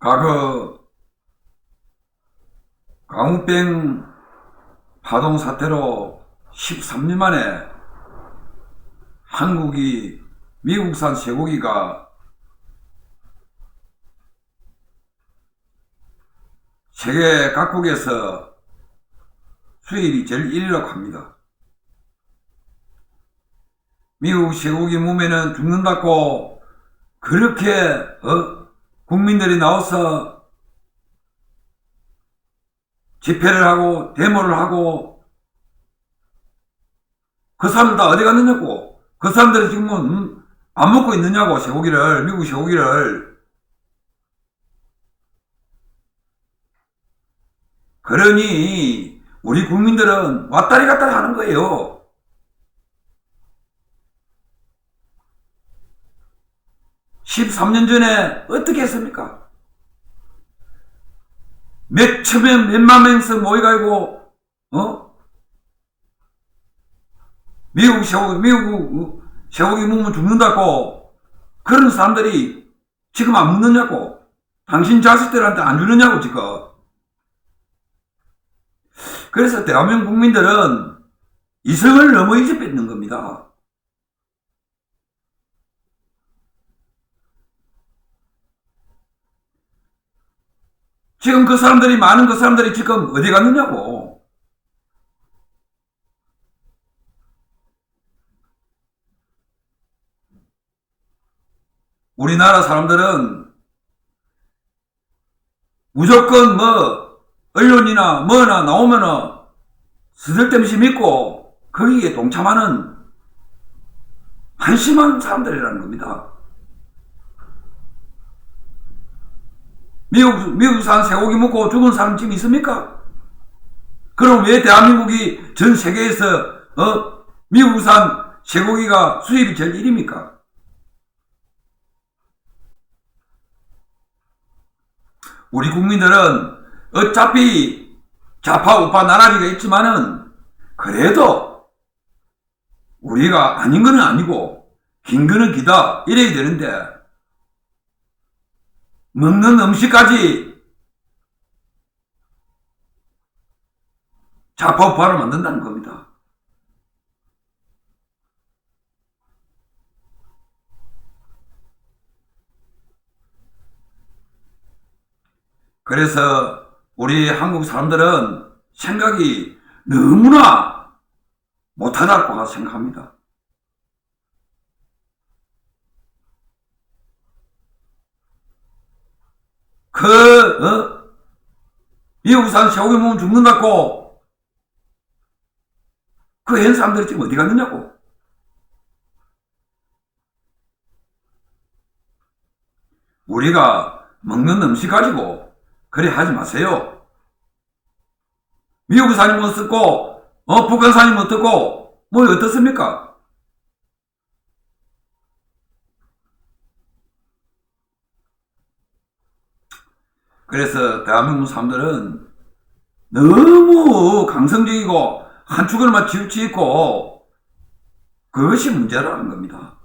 과거 강우병 파동 사태로 13년 만에 한국이 미국산 쇠고기가 세계 각국에서 수입이 제일 1위라고 합니다. 미국 쇠고기 몸에는 죽는다고 그렇게 어? 국민들이 나와서 집회를 하고 데모를 하고 그 사람들 다 어디 갔느냐고 그 사람들이 지금은 음? 안 먹고 있느냐고 쇠고기를 미국 쇠고기를 그러니 우리 국민들은 왔다리 갔다리 하는 거예요. (13년) 전에 어떻게 했습니까? 몇 천명 몇만 명씩 모여가지고 어 미국 쇠고기 미국 쇠고기 먹으면 죽는다고 그런 사람들이 지금 안 묻느냐고 당신 자식들한테 안 주느냐고 지금 그래서 대한민국 국민들은 이성을 이제 뺏는 겁니다. 지금 그 사람들이 많은 그 사람들이 지금 어디 갔느냐고. 우리나라 사람들은 무조건 뭐 언론이나 뭐나 나오면은 스들땜시 믿고 거기에 동참하는 한심한 사람들이라는 겁니다. 미국, 미국산 쇠고기 먹고 죽은 사람 지금 있습니까? 그럼 왜 대한민국이 전 세계에서, 어, 미국산 쇠고기가 수입이 제일 1위입니까? 우리 국민들은 어차피 좌파 우파 나라비가 있지만은 그래도 우리가 아닌 거는 아니고 긴 거는 기다 이래야 되는데 먹는 음식까지 좌파 우파를 만든다는 겁니다. 그래서 우리 한국 사람들은 생각이 너무나 못하다고 생각합니다. 그, 어? 미국산 쇠고기 먹으면 죽는다고 그 현 사람들이 지금 어디 갔느냐고. 우리가 먹는 음식 가지고 그래 하지 마세요. 미국산이면 어떻고, 어, 북한산이면 어떻고, 뭐 어떻습니까? 그래서 대한민국 사람들은 너무 강성적이고 한쪽으로만 치우치고 그것이 문제라는 겁니다.